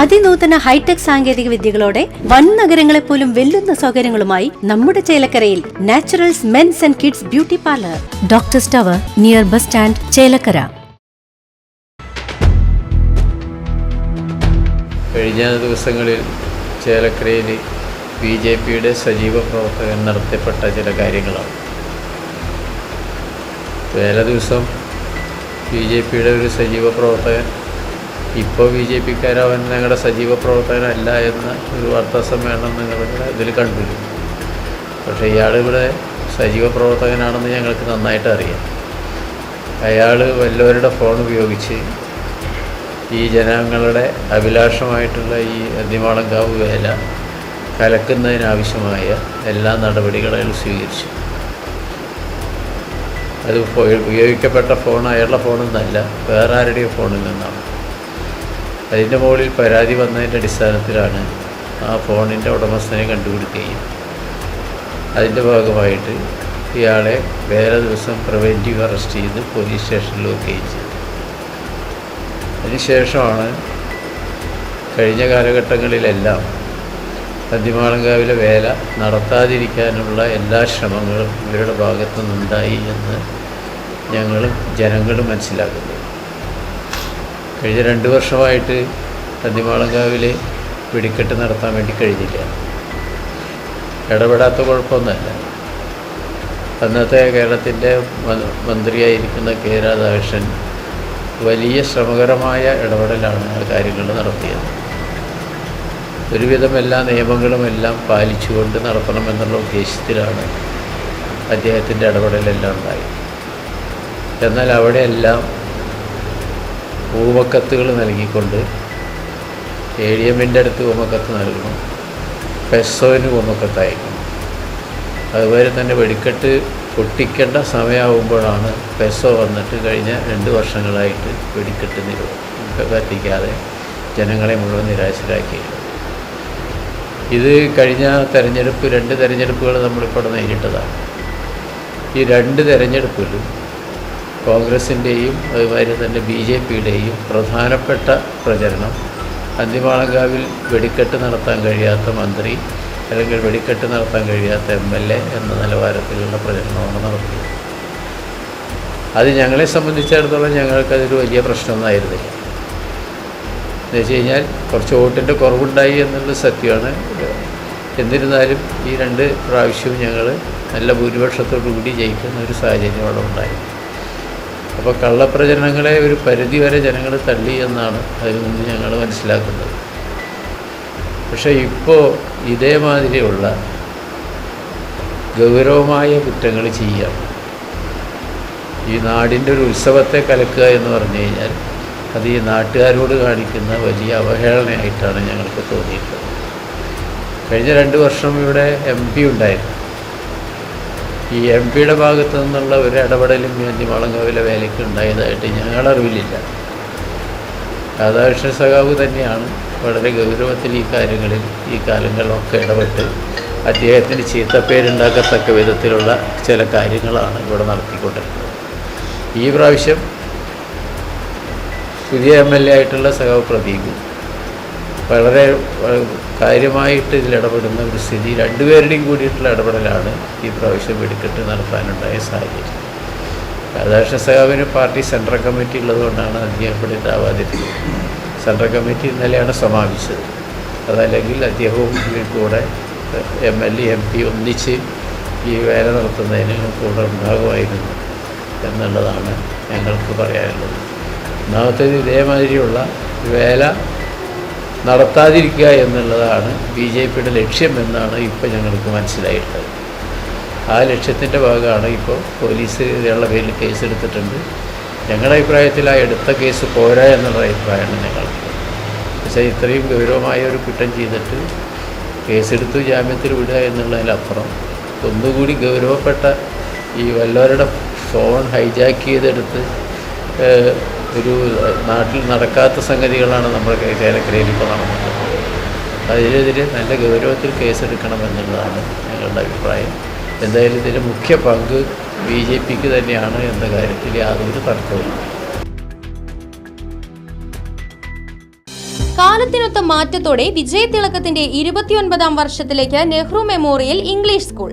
അതിനൂതന hi tech സാങ്കേതിക വിദ്യകളോടെ വൻ നഗരങ്ങളെ പോലും വെല്ലുന്ന സൗകര്യങ്ങളുമായി നമ്മുടെ ചേലക്കരയിൽ Naturals men's and kids beauty parlour. Doctor tower near bus stand Chelakkara. കഴിഞ്ഞ ദിവസങ്ങളിൽ ചേലക്കരയിൽ ബി ജെ പിയുടെ സജീവ പ്രവർത്തകൻ നടത്തപ്പെട്ട ചില കാര്യങ്ങളാണ്. വേല ദിവസം ബി ജെ പിയുടെ ഒരു സജീവ പ്രവർത്തകൻ ഇപ്പോൾ ബി ജെ പിക്കാരവൻ ഞങ്ങളുടെ സജീവ പ്രവർത്തകനല്ല എന്ന ഒരു വാർത്താ സമ്മേളനം നിങ്ങൾ ഇതിൽ കണ്ടിരുന്നു പക്ഷേ ഇയാളിവിടെ സജീവ പ്രവർത്തകനാണെന്ന് ഞങ്ങൾക്ക് നന്നായിട്ട് അറിയാം. അയാൾ വല്ലവരുടെ ഫോൺ ഉപയോഗിച്ച് ഈ ജനങ്ങളുടെ അഭിലാഷമായിട്ടുള്ള ഈ അന്തിമാളങ്കാവ് വേല കലക്കുന്നതിനാവശ്യമായ എല്ലാ നടപടികളും അയാൾ സ്വീകരിച്ചു. അത് ഉപയോഗിക്കപ്പെട്ട ഫോൺ അയാളുടെ ഫോണിൽ നിന്നല്ല വേറെ ആരുടെയും ഫോണിൽ നിന്നാണ്. അതിന്റെ മുകളിൽ പരാതി വന്നതിന്റെ അടിസ്ഥാനത്തിലാണ് ആ ഫോണിന്റെ ഉടമസ്ഥനെ കണ്ടുപിടിക്കുകയും അതിന്റെ ഭാഗമായിട്ട് ഇയാളെ വേറെ ദിവസം പ്രിവെന്റീവ് അറസ്റ്റ് ചെയ്ത് പോലീസ് സ്റ്റേഷനിൽ വെക്കുകയും ചെയ്തു. അതിനുശേഷമാണ് കഴിഞ്ഞ കാലഘട്ടങ്ങളിലെല്ലാം പന്തിമാളങ്കാവിലെ വേല നടത്താതിരിക്കാനുള്ള എല്ലാ ശ്രമങ്ങളും ഇവരുടെ ഭാഗത്തു നിന്നുണ്ടായി എന്ന് ഞങ്ങളും ജനങ്ങളും മനസ്സിലാക്കുന്നത് കഴിഞ്ഞ രണ്ട് വർഷമായിട്ട് തന്നിമാളങ്കാവിൽ വെടിക്കെട്ട് നടത്താൻ വേണ്ടി കഴിഞ്ഞില്ല. ഇടപെടാത്ത കുഴപ്പമൊന്നുമല്ല. അന്നത്തെ കേരളത്തിന്റെ മന്ത്രിയായിരിക്കുന്ന കെ രാധാകൃഷ്ണൻ വലിയ ശ്രമകരമായ ഇടപെടലാണ് ആ കാര്യങ്ങൾ നടത്തിയത്. ഒരുവിധം എല്ലാ നിയമങ്ങളും എല്ലാം പാലിച്ചുകൊണ്ട് നടത്തണമെന്നുള്ള ഉദ്ദേശത്തിലാണ് അദ്ദേഹത്തിന്റെ ഇടപെടലെല്ലാം ഉണ്ടായത്. എന്നാൽ അവിടെയെല്ലാം ഊമക്കത്തുകൾ നൽകിക്കൊണ്ട് എ ഡി എമ്മിന്റെ അടുത്ത് ഊമക്കത്ത് നൽകണം. പെസോന് ഊമക്കത്ത് അതുപോലെ തന്നെ വെടിക്കെട്ട് പൊട്ടിക്കേണ്ട സമയമാകുമ്പോഴാണ് പെസോ വന്നിട്ട് കഴിഞ്ഞ രണ്ട് വർഷങ്ങളായിട്ട് വെടിക്കെട്ട് നിരോ കത്തിക്കാതെ ജനങ്ങളെ മുഴുവൻ നിരാശരാക്കിയത് ഇത് കഴിഞ്ഞ തെരഞ്ഞെടുപ്പ് രണ്ട് തെരഞ്ഞെടുപ്പുകൾ നമ്മളിപ്പോൾ നേരിട്ടതാണ്. ഈ രണ്ട് തെരഞ്ഞെടുപ്പിലും കോൺഗ്രസിന്റെയും അതുമാതിരി തന്നെ ബി ജെ പിയുടെയും പ്രധാനപ്പെട്ട പ്രചരണം അന്തിമാളങ്കാവിൽ വെടിക്കെട്ട് നടത്താൻ കഴിയാത്ത മന്ത്രി അല്ലെങ്കിൽ വെടിക്കെട്ട് നടത്താൻ കഴിയാത്ത എം എൽ എ എന്ന നിലവാരത്തിലുള്ള പ്രചരണമാണ് നടത്തിയത് അത് ഞങ്ങളെ സംബന്ധിച്ചിടത്തോളം ഞങ്ങൾക്കതൊരു വലിയ പ്രശ്നമൊന്നായിരുന്നില്ല എന്ന് വെച്ച് കഴിഞ്ഞാൽ കുറച്ച് വോട്ടിന്റെ കുറവുണ്ടായി എന്നുള്ള സത്യമാണ്. എന്നിരുന്നാലും ഈ രണ്ട് പ്രാവശ്യവും ഞങ്ങൾ നല്ല ഭൂരിപക്ഷത്തോടു കൂടി ജയിക്കുന്ന ഒരു സാഹചര്യം അവിടെ ഉണ്ടായി. അപ്പോൾ കള്ളപ്രചരണങ്ങളെ ഒരു പരിധി വരെ ജനങ്ങൾ തള്ളി എന്നാണ് അതിൽ നിന്ന് ഞങ്ങൾ മനസ്സിലാക്കുന്നത്. പക്ഷേ ഇപ്പോൾ ഇതേമാതിരിയുള്ള ഗൗരവമായ കുറ്റങ്ങൾ ചെയ്യാം ഈ നാടിന്റെ ഒരു ഉത്സവത്തെ കലക്കുക എന്ന് പറഞ്ഞു കഴിഞ്ഞാൽ അത് ഈ നാട്ടുകാരോട് കാണിക്കുന്ന വലിയ അവഹേളനയായിട്ടാണ് ഞങ്ങൾക്ക് തോന്നിയിട്ടുള്ളത്. കഴിഞ്ഞ രണ്ട് വർഷം ഇവിടെ എം പി ഉണ്ടായിരുന്നു. ഈ എം പിയുടെ ഭാഗത്തു നിന്നുള്ള ഒരു ഇടപെടലും വേണ്ടി വളങ്ങാവിലെ വേലയ്ക്ക് ഉണ്ടായതായിട്ട് ഞങ്ങളറിവില്ല രാധാകൃഷ്ണ സഖാവ് തന്നെയാണ് വളരെ ഗൗരവത്തിൽ ഈ കാര്യങ്ങളിൽ ഈ കാലങ്ങളിലൊക്കെ ഇടപെട്ട് അദ്ദേഹത്തിന് ചീത്തപ്പേരുണ്ടാക്കത്തക്ക വിധത്തിലുള്ള ചില കാര്യങ്ങളാണ് ഇവിടെ നടത്തിക്കൊണ്ടിരുന്നത്. ഈ പ്രാവശ്യം പുതിയ എം എൽ എ ആയിട്ടുള്ള സഖാവ് പ്രദീപ് വളരെ കാര്യമായിട്ട് ഇതിൽ ഇടപെടുന്ന ഒരു സ്ഥിതി. രണ്ടുപേരുടെയും കൂടിയിട്ടുള്ള ഇടപെടലാണ് ഈ പ്രാവശ്യം വെടിക്കെട്ട് നടത്താനുണ്ടായ സാഹചര്യം. രാധാകൃഷ്ണ സഖാവിന് പാർട്ടി സെൻട്രൽ കമ്മിറ്റി ഉള്ളതുകൊണ്ടാണ് അദ്ദേഹം ഇവിടെ ഉണ്ടാവാതിരുന്നത് സെൻട്രൽ കമ്മിറ്റി ഇന്നലെയാണ് സമാപിച്ചത്. അതല്ലെങ്കിൽ അദ്ദേഹവും കൂടെ M L A M P ഒന്നിച്ച് ഈ വേല നടത്തുന്നതിന് കൂടെ ഉണ്ടാകുമായിരുന്നു എന്നുള്ളതാണ് ഞങ്ങൾക്ക് പറയാനുള്ളത്. ഒന്നാമത്തേത് ഇതേമാതിരിയുള്ള വേല നടത്താതിരിക്കുക എന്നുള്ളതാണ് ബി ജെ പിയുടെ ലക്ഷ്യം എന്നാണ് ഇപ്പോൾ ഞങ്ങൾക്ക് മനസ്സിലായിട്ടുള്ളത്. ആ ലക്ഷ്യത്തിന്റെ ഭാഗമാണ് ഇപ്പോൾ പോലീസ് ഇതിനുള്ള പേരിൽ കേസെടുത്തിട്ടുണ്ട്. ഞങ്ങളുടെ അഭിപ്രായത്തിൽ ആ എടുത്ത കേസ് പോരാ എന്നുള്ള അഭിപ്രായമാണ് ഞങ്ങൾക്ക് പക്ഷേ ഇത്രയും ഗൗരവമായ ഒരു കുറ്റം ചെയ്തിട്ട് കേസെടുത്ത് ജാമ്യത്തിൽ വിടുക എന്നുള്ളതിലപ്പുറം ഒന്നുകൂടി ഗൗരവപ്പെട്ട ഈ വല്ലവരുടെ ഫോൺ ഹൈജാക്ക് ചെയ്തെടുത്ത് ഒരു നാട്ടിൽ നടക്കാത്ത സംഗതികളാണ് നമ്മുടെ കേരളക്കരയിൽ ഇപ്പോൾ നടന്നത്. അതിനെതിരെ നല്ല ഗൗരവത്തിൽ കേസെടുക്കണം എന്നുള്ളതാണ് ഞങ്ങളുടെ അഭിപ്രായം. എന്തായാലും ഇതിന്റെ മുഖ്യ പങ്ക് ബി ജെ പിക്ക് തന്നെയാണ് എന്ന കാര്യത്തിൽ യാതൊരു തർക്കവുമില്ല. കാലത്തിനൊത്ത മാറ്റത്തോടെ വിജയതിളക്കത്തിന്റെ ഇരുപത്തിയൊൻപതാം വർഷത്തിലേക്ക് നെഹ്റു മെമ്മോറിയൽ ഇംഗ്ലീഷ് സ്കൂൾ.